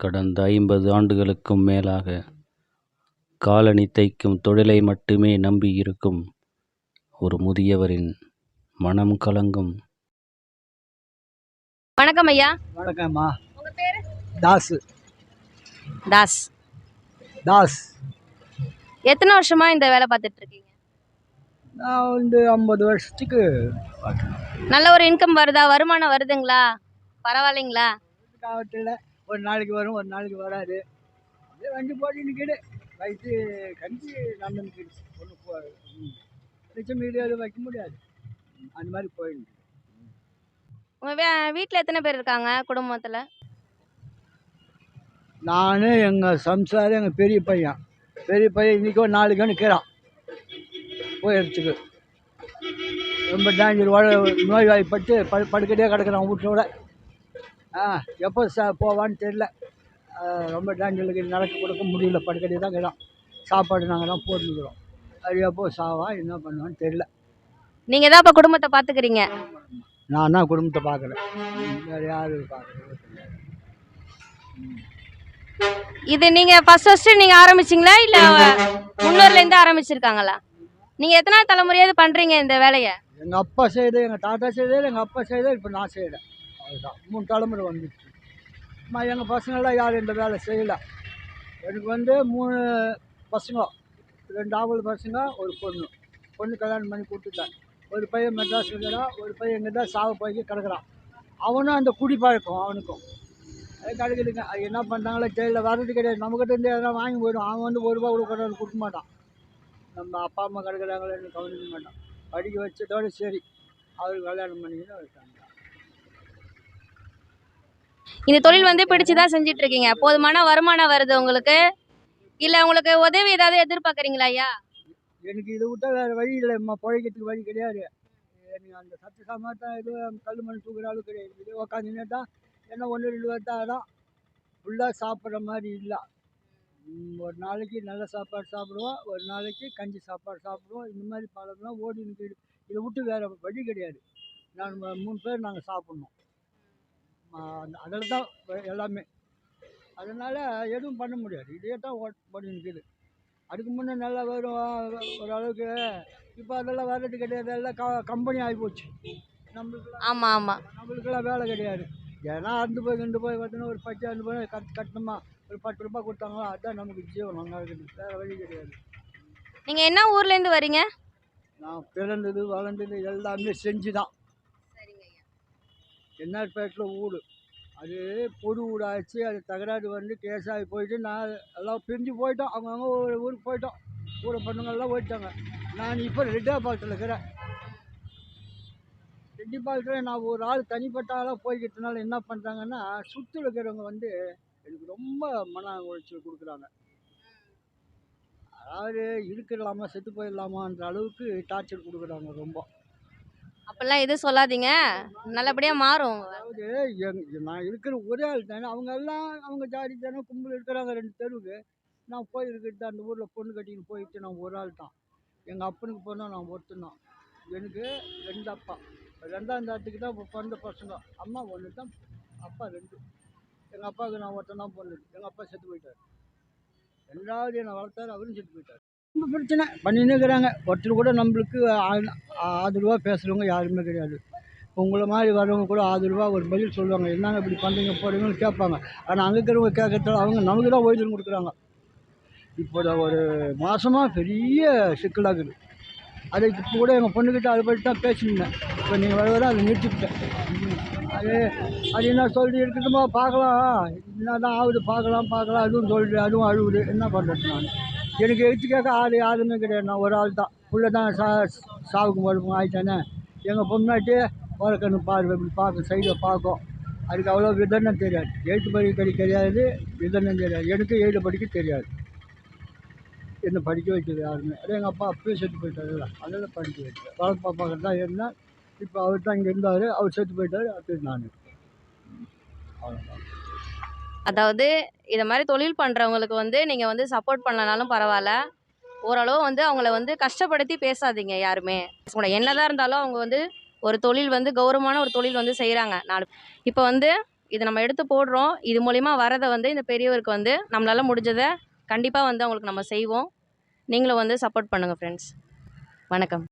கடந்த ஐம்பது ஆண்டுகளுக்கும் மேலாக காலணி தைக்கும் தொழிலை மட்டுமே நம்பியிருக்கும் ஒரு முதியவரின் மனம் கலங்கும். வணக்கம் ஐயா. வணக்கம்மா. உங்க பேரு? தாஸ். தாஸ். தாஸ். எத்தனை வருஷமா இந்த வேலை பார்த்துட்டு இருக்கீங்க நான் வந்து ஐம்பது வருஷத்துக்கு பார்க்கணும். நல்ல ஒரு இன்கம் வருதா? வருமானம் வருதுங்களா? பரவாயில்லைங்களா? காவத்தில் ஒரு நாளைக்கு வரும் ஒரு நாளைக்கு வராது. அப்படியே வண்டி போட்டு நிற்கிடு வயிற்று கஞ்சி நடந்து நிற்கிது ஒன்று போ. மிச்சம் எதுவும் வைக்க முடியாது. அந்த மாதிரி போயிடுது. உங்க வே வீட்டில் எத்தனை பேர் இருக்காங்க குடும்பத்தில்? நான் எங்கள் சம்சாரம் எங்கள் பெரிய பையன். பெரிய பையன் இன்றைக்கி நாளைக்கு நிற்கிறான் போயிடுச்சுக்கு ரொம்ப டேஞ்சர் நோய்வாய்ப்பட்டு படு படுக்கட்டே கிடக்குறான் வீட்டோட. எப்போ சா போவான்னு தெரில ஆ, ரொம்ப டேஞ்சருக்கு நடக்க கொடுக்க முடியல. படுக்கட்டே தான் கிடான் சாப்பாடு நாங்கள் தான் போட்டுக்கிறோம் அது எப்போ சாவா என்ன பண்ணுவான்னு தெரில நீங்கள் தான் இப்போ குடும்பத்தை பார்த்துக்கிறீங்க நான் தான் குடும்பத்தை பார்க்குறேன் வேறு யாரும் பார்க்குறது இது நீங்கள் ஃபர்ஸ்ட் ஃபர்ஸ்ட் நீங்கள் ஆரம்பிச்சிங்களா? இல்லை முன்னோர்லேருந்து ஆரம்பிச்சிருக்காங்களா? நீங்கள் எத்தனை தலைமுறையாவது பண்ணுறீங்க இந்த வேலையை? எங்கள் அப்பா செய்தது எங்கள் தாத்தா செய்தது எங்கள் அப்பா செய்தது இப்போ நான் செய்கிறேன் அதுதான். மூணு தலைமுறை வந்துடுச்சு அம்மா எங்கள் பசங்களாம் யாரும் இந்த வேலை செய்யலை. எனக்கு வந்து மூணு பசங்க ரெண்டு ஆவல் பசங்க ஒரு பொண்ணு. பொண்ணு கல்யாணம் பண்ணி கொடுத்துட்டேன். ஒரு பையன் மெட்ராஸ் இருக்கிறான் ஒரு பையன் இங்கே தான் சாவு போய் கிடக்குறான். அவனும் அந்த குடி பழக்கம் அவனுக்கும். அது கிடைக்குதுங்க. அது என்ன பண்ணுறாங்களோ தெரியல. வர்றது கிடையாது. நம்மக்கிட்ட இருந்து எதனா வாங்கி போயிடும். அவன் வந்து ஒரு ரூபா கூட கொண்டாந்து கொடுக்க மாட்டான். நம்ம அப்பா அம்மா கிடக்குறாங்களேன்னு கவனிக்க மாட்டான். படிக்க வச்சதோட சரி. அவருக்கு கல்யாணம் பண்ணிக்கிட்டு இருக்காங்க இந்த தொழில் வந்து பிடிச்சு தான் செஞ்சுட்டு இருக்கீங்க போதுமான வருமானம் வருது உங்களுக்கு? இல்லை உங்களுக்கு உதவி ஏதாவது எதிர்பார்க்குறீங்களா ஐயா? எனக்கு இதை விட்டா வேறு வழி இல்லைம்மா. பிழைக்கிறதுக்கு வழி கிடையாது. எனக்கு அந்த சத்து சாமான் எதுவும் கல் மண் தூக்குற அளவுக்கு கிடையாது. இது உக்காந்துன்னா தான் என்ன ஒன்று ரெண்டு வருஷம் தான் ஃபுல்லாக சாப்பிட்ற மாதிரி இல்லை. ஒரு நாளைக்கு நல்ல சாப்பாடு சாப்பிடுவோம். ஒரு நாளைக்கு கஞ்சி சாப்பாடு சாப்பிடுவோம். இந்த மாதிரி பழம்லாம் ஓடி நிற்கிது இதை விட்டு வேறு வழி கிடையாது. நான் மூணு பேர் நாங்கள் சாப்பிட்ணும். அதில் தான் எல்லாமே. அதனால் எதுவும் பண்ண முடியாது. இதே தான் ஓட் நிற்கிது அதுக்கு முன்னே நல்லா வரும் ஓரளவுக்கு இப்போ அதெல்லாம் வர்றது கிடையாது. எல்லாம் க கம்பெனி ஆகிப்போச்சு நம்மளுக்கெல்லாம் ஆமாம் ஆமாம் நம்மளுக்கெல்லாம் வேலை கிடையாது. ஏன்னா அறுந்து போய் ரெண்டு போய் பார்த்தோன்னா ஒரு பத்து அறுந்து போய் கட் கட்டணுமா? ஒரு பத்து ரூபாய் கொடுத்தாங்களா? அதுதான் நமக்கு ஜீவனம் இருக்குது வேறு வழி கிடையாது. நீங்கள் என்ன ஊர்லேருந்து வரீங்க? நான் பிறந்தது வளர்ந்தது எல்லாமே செஞ்சு தான் என்ஆர்பேட்டில் வீடு அது பொது வீடாச்சு அது தகராறு வந்து கேஸ் ஆகி போயிட்டு நான் எல்லாம் பிரிஞ்சு போயிட்டோம். அவங்கவுங்க ஒரு ஊருக்கு போயிட்டோம். கூட பொண்ணுங்கள்லாம் போயிட்டாங்க. நான் இப்போ ரெட்டியாபாளத்தில் இருக்கிறேன் ரெட்டிப்பாளத்தில் நான் ஒரு ஆள் தனிப்பட்ட ஆளாக போய்க்கிறதுனால என்ன பண்ணுறாங்கன்னா சுற்றி இருக்கிறவங்க வந்து எனக்கு ரொம்ப மன உழைச்சல் கொடுக்குறாங்க. அதாவது இருக்கிறலாமா செத்து போயிடலாமான்ற அளவுக்கு டார்ச்சர் கொடுக்குறாங்க ரொம்ப. அப்படிலாம் எதுவும் சொல்லாதீங்க. நல்லபடியாக மாறும். அதாவது எங் நான் இருக்கிற ஒரே ஆள் தானே. அவங்க எல்லாம் அவங்க ஜாதி தானே கும்பல் இருக்கிறாங்க ரெண்டு தெருவுக்கு நான் போய் இருக்கிறது அந்த ஊரில் பொண்ணு கட்டின்னு போயிட்டு நான் ஒரு ஆள் தான். எங்கள் அப்பனுக்கு போனால் நான் ஒருத்தன் தான். எனக்கு ரெண்டு அப்பா. ரெண்டாம் தாத்துக்கு தான் இப்போ பிறந்த பசங்க. அம்மா ஒன்று தான் அப்பா ரெண்டு. எங்கள் அப்பாவுக்கு நான் ஒருத்தன் தான் பொண்ணு. எங்கள் அப்பா செத்து போயிட்டார். ரெண்டாவது என்னை வளர்த்தார் அவரும் செத்து போயிட்டார். பிரச்சனை பண்ணின்னு இருக்கிறாங்க. ஒருத்தர் கூட நம்மளுக்கு ஆ- ஆதரவாக பேசுகிறவங்க யாருமே கிடையாது. உங்களை மாதிரி வரவங்க கூட ஆதரவாக ஒரு பதில் சொல்லுவாங்க. என்னங்க இப்படி பண்ணுறீங்க போகிறீங்கன்னு கேட்பாங்க. ஆனால் அங்கே இருக்கிறவங்க கேட்கறதால அவங்க நமக்கு தான் ஓய்வு கொடுக்குறாங்க. இப்போ ஒரு மாதமாக பெரிய சிக்கலாகுது அதை இப்போ கூட எங்கள் பொண்ணுக்கிட்ட அதை பற்றி தான் பேசியிருந்தேன். இப்போ நீங்கள் வர வர அதை நிறுத்திக்கிட்டேன். அது அது என்ன சொல்லிட்டு இருக்கட்டுமா பார்க்கலாம். என்ன தான் ஆகுது பார்க்கலாம் பார்க்கலாம். அதுவும் சொல்லிட்டு அதுவும் அழுகுது என்ன பண்ணுறது நான்? எனக்கு எடுத்து கேட்க ஆள் யாருமே கிடையாது. நான் ஒரு ஆள் தான். புள்ள தான் சா சாவுக்கு மறுப்பும் ஆயிட்டானே. எங்கள் பொண்ணாட்டி வரக்கண்ணு பார்வை இப்படி பார்க்கும் சைடில் பார்க்கும். அதுக்கு அவ்வளோ விதனம் தெரியாது. எழுத்து படிக்க தெரியாது விதனம் தெரியாது. எனக்கு எழுத படிக்க தெரியாது. என்ன படிக்க வைக்கிறது யாருமே. அதே எங்கள் அப்பா அப்பயும் செத்து போயிட்டார். அதெல்லாம் படிக்க வைக்கல. வளர்ப்பு பாப்பாக்கிட்ட தான் இருந்தேன் இப்போ அவர் தான் இங்கே இருந்தார் அவர் செத்து போயிட்டார் அடுத்தது நான். அவ்வளோதான் அதாவது இதை மாதிரி தொழில் பண்ணுறவங்களுக்கு வந்து நீங்கள் வந்து சப்போர்ட் பண்ணலனாலும் பரவாயில்ல. ஓரளவு வந்து அவங்கள வந்து கஷ்டப்படுத்தி பேசாதீங்க யாருமே. என்னதான் இருந்தாலும் அவங்க வந்து ஒரு தொழில் வந்து கௌரவமான ஒரு தொழில் வந்து செய்கிறாங்க நாலு இப்போ வந்து இது நம்ம எடுத்து போடுறோம். இது மூலிமா வரதை வந்து இந்த பெரியவருக்கு வந்து நம்மளால் முடிஞ்சதை கண்டிப்பாக வந்து அவங்களுக்கு நம்ம செய்வோம். நீங்களும் வந்து சப்போர்ட் பண்ணுங்கள் ஃப்ரெண்ட்ஸ் வணக்கம்.